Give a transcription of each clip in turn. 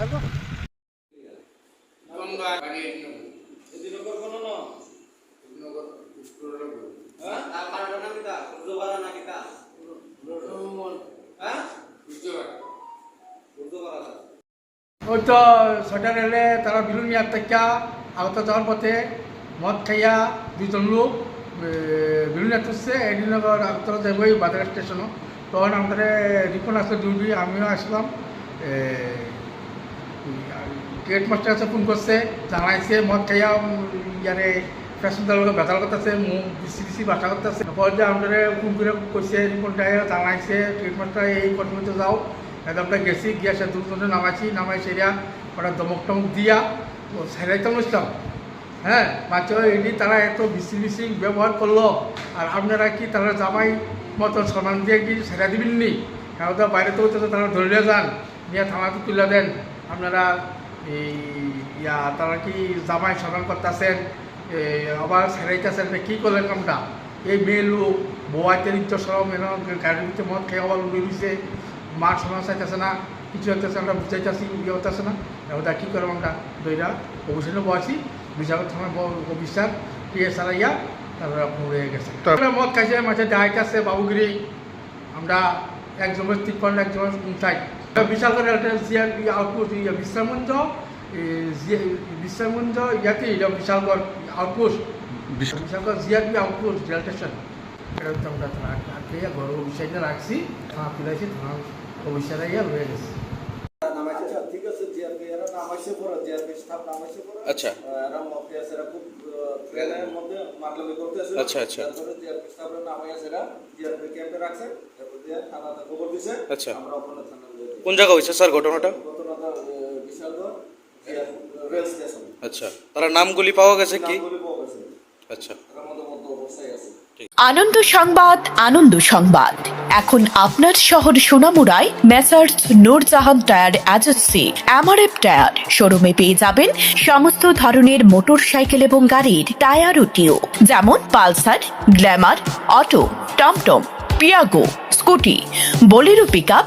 না ওই তো ছয়টা রেলে তারা বিলুন মিয়ার থেকে আহত যাওয়ার পথে মদ খাইয়া দুজন লোক বিলুন তুলছে এদিন আগত যাবই বাজার স্টেশনও। তখন আমাদের রিপন আসলে ডিউটি আমিও আসলাম। গেট মাস্টার আছে ফোন করছে, জানাইছে, মদ খাইয়া ইয়ারে প্যাসেঞ্জার লোক বেতাল করতেছে মুখ বিসি বিসি বাসা করতেছে পরে যে আমাদের ফোন করে কইছে রিপনটা জানাইছে গেট মাস্টার এই কর্মীতে যাও আমরা গেছি, গিয়া সে দুজনে নামাইছি নামাই সেরিয়া ওরা দমক টমক দিয়া, ও সেরাইতাম ইসলাম হ্যাঁ মাত্র এটি তারা এত বিসি বিসি ব্যবহার করল আর আপনারা কি তারা জামাই মতন সমান দিয়ে কি সেরা দিবেন নি? কারণ তো বাইরে তো তো তারা ধরে যান, নিয়ে থানাতে তুলে দেন। আপনারা এই ইয়া তারা কি জামাই সমান করতেছেন আবার সেরাইতেছেন কি করলেন কামটা? এই মেয়ে লোক বোয়াইতে নিত্য সরম এনে গাড়ির ভিতরে মদ খেয়ে আবার উড়ে দিছে মার সমান চাইতেছে না কিছু হইতেছে আমরা বুঝাইতেছি ইয়ে হতেছে না। ওটা কী করব আমরা? দইরা অবশ্যই বসি বিচার থানায় অফিসার পিএ সারাইয়া তারপরে পড়ে গেছে মদ খাইছে মাঝে দেখাইতেছে বাবুগিরি আমরা একজনের তিপ্পান্ন একজনের উনষাট। বিশাল করে একটা জিআরপি আউটপোস্ট ইয়ে বিশ্রামঞ্জ বিশ্রামঞ্জ ইয়াতে এটা Bishalgarh outpost Bishalgarh GRP outpost rail station এটা হচ্ছে আমরা আটকে ঘর অফিসাইতে রাখছি থানা তুলাইছি থানা অফিসার ইয়া রয়ে গেছে আচ্ছা আচ্ছা। আচ্ছা, আচ্ছা। কোন জায়গা হয়েছে স্যার ঘটনাটা? আচ্ছা তারা নামগুলি পাওয়া গেছে কি? আচ্ছা। আনন্দ সংবাদ আনন্দ সংবাদ। এখন আপনার শহর সোনামুড়ায় messrs Noorjahan tyre agency MRF tyre. শোরুমে পেয়ে যাবেন সমস্ত ধরনের মোটর সাইকেল এবং গাড়ির টায়ার ও যেমন পালসার, গ্ল্যামার, অটো, টমটম, Piaggio, scooty, Bolero pickup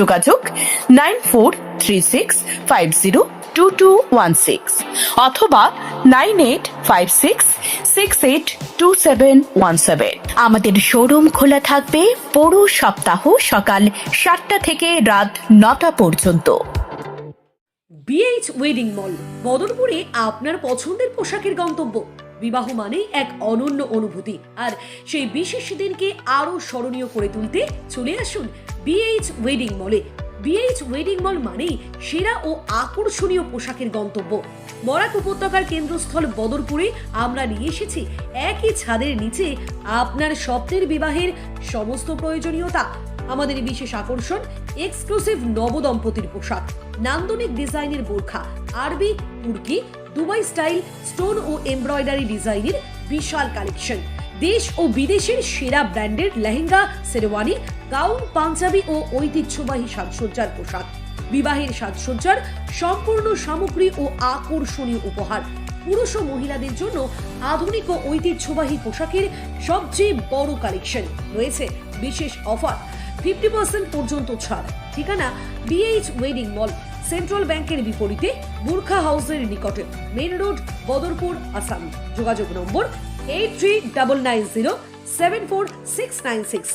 যোগাযোগ nine four three six five zero two two one six অথবা nine eight five six six eight two seven one seven. আমাদের শোরুম খোলা থাকবে পুরো সপ্তাহ সকাল সাতটা থেকে রাত নটা পর্যন্ত। বিএইচ ওয়েডিং মল বদরপুরে আপনার পছন্দের পোশাকের গন্তব্য। বিবাহ মানেই এক অনন্য অনুভূতি। আর সেই বিশেষ দিনকে আরও স্মরণীয় করে তুলতে চলে আসুন বিএইচ ওয়েডিং মলে বিএইচ ওয়েডিং মল মানেই সেরা ও আকর্ষণীয় পোশাকের গন্তব্য। বরাক উপত্যকার কেন্দ্রস্থল বদরপুরে আমরা নিয়ে এসেছি একই ছাদের নিচে আপনার স্বপ্নের বিবাহের সমস্ত প্রয়োজনীয়তা, আমাদের বিশেষ আকর্ষণ এক্সক্লুসিভ নবদম্পতির পোশাক, নান্দনিক ডিজাইনের বোরখা, আরবি, তুর্কি দুবাই স্টাইল, স্টোন ও এমব্রয়ডারি ডিজাইনের বিশাল কালেকশন। দেশ ও বিদেশের সেরা ব্র্যান্ডের লেহেঙ্গা, শেরওয়ানি, গাউন, পাঞ্জাবি ও ঐতিহ্যবাহী সাজসজ্জার পোশাক। বিবাহের সাজসজ্জার সম্পূর্ণ সামগ্রী ও আকর্ষণীয় উপহার। পুরুষ ও মহিলাদের জন্য আধুনিক ও ঐতিহ্যবাহী পোশাকের সবচেয়ে বড় কালেকশন রয়েছে বিশেষ অফার। ফিফটি পার্সেন্ট পর্যন্ত ছাড়। ঠিকানা বিএইচ ওয়েডিং মল সেন্ট্রাল ব্যাংকের বিপরীতে বুর্খা হাউসের নিকটে মেন রোড, বদরপুর, আসাম। যোগাযোগ number eight three double nine zero seven four six nine six